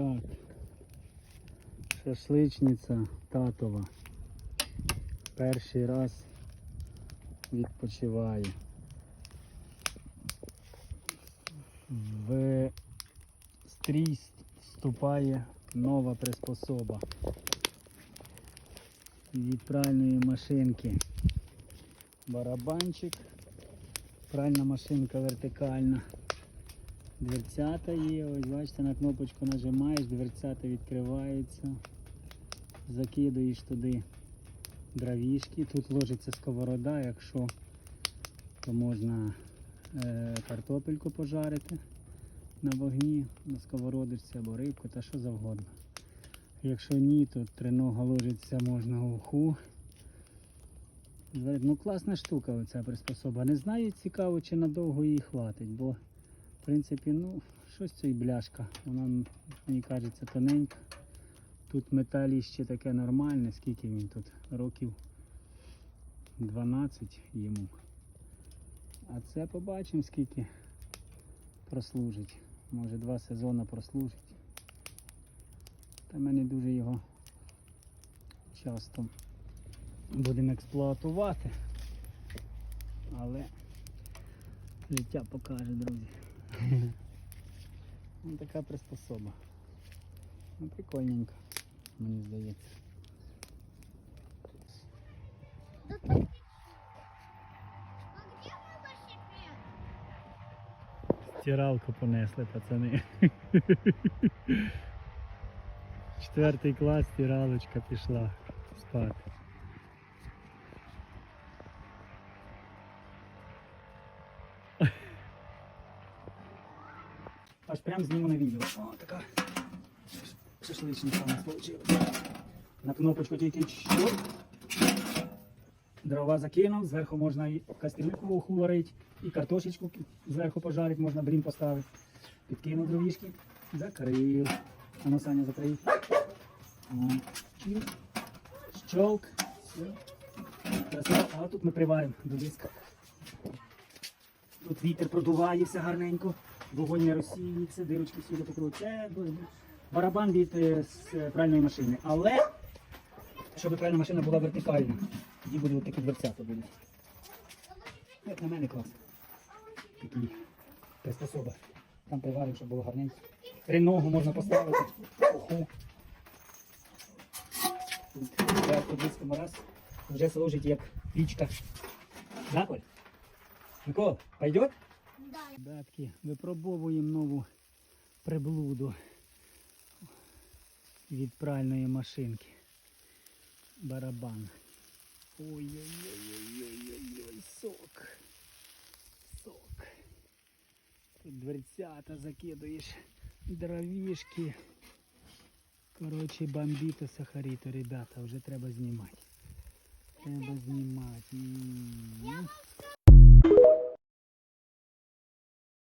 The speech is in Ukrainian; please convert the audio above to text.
Так. Шашличниця татова. Перший раз відпочиває. В стрій вступає нова приспособа від пральної машинки. Барабанчик, пральна машинка вертикальна. Дверцята є, ось бачите, на кнопочку нажимаєш, дверцята відкриваються, закидуєш туди дровішки. Тут ложиться сковорода, якщо то можна е, картопельку пожарити на вогні, на сковородочці або рибку та що завгодно. Якщо ні, то тринога ложиться можна уху. Ну класна штука оця приспособа. Не знаю, цікаво, чи надовго її хватить, бо в принципі, ну, щось це і бляшка. Вона, мені кажеться, тоненька. Тут металіще таке нормальне, скільки він тут? Років 12 йому. А це побачимо, скільки прослужить. Може два сезони прослужить. Та ми не дуже його часто будемо експлуатувати. Але життя покаже, друзі. Ось така приспособа. Ну, прикольненько, мені здається. Стиралку понесли, пацани. Четвертий клас, стиралочка пішла спати. Аж прям зніму на відео. О, така нас вийшла. На кнопочку тільки що. Дрова закинув, зверху можна і кастрюльку варити, і картошечку зверху пожарити, можна брім поставити. Підкинув дровішки, закрив. А ну, Саня, закрий. О. Щолк. А тут ми приваримо до диска. Тут вітер продуває все гарненько, вогонь не розсіюється, дирочки всюди покрили. Це барабан від е, з е, пральної машини. Але щоб пральна машина була вертикальна, тоді будуть такі дверцята будуть. Як на мене клас. Такі приспособа. Там приварив, щоб було гарненько. Триногу можна поставити. Оху. Тут зверху близькому раз вже служить як пічка. Да? Микола, пойдет? Ребятки, випробовуємо нову приблуду від пральної машинки. Барабан. Ой-ой-ой-ой-ой-ой, сок. Сок. Тут дверцята закидуєш, дровішки. Коротше, бомбіто сахаріто, ребята, вже треба знімати. Треба знімати.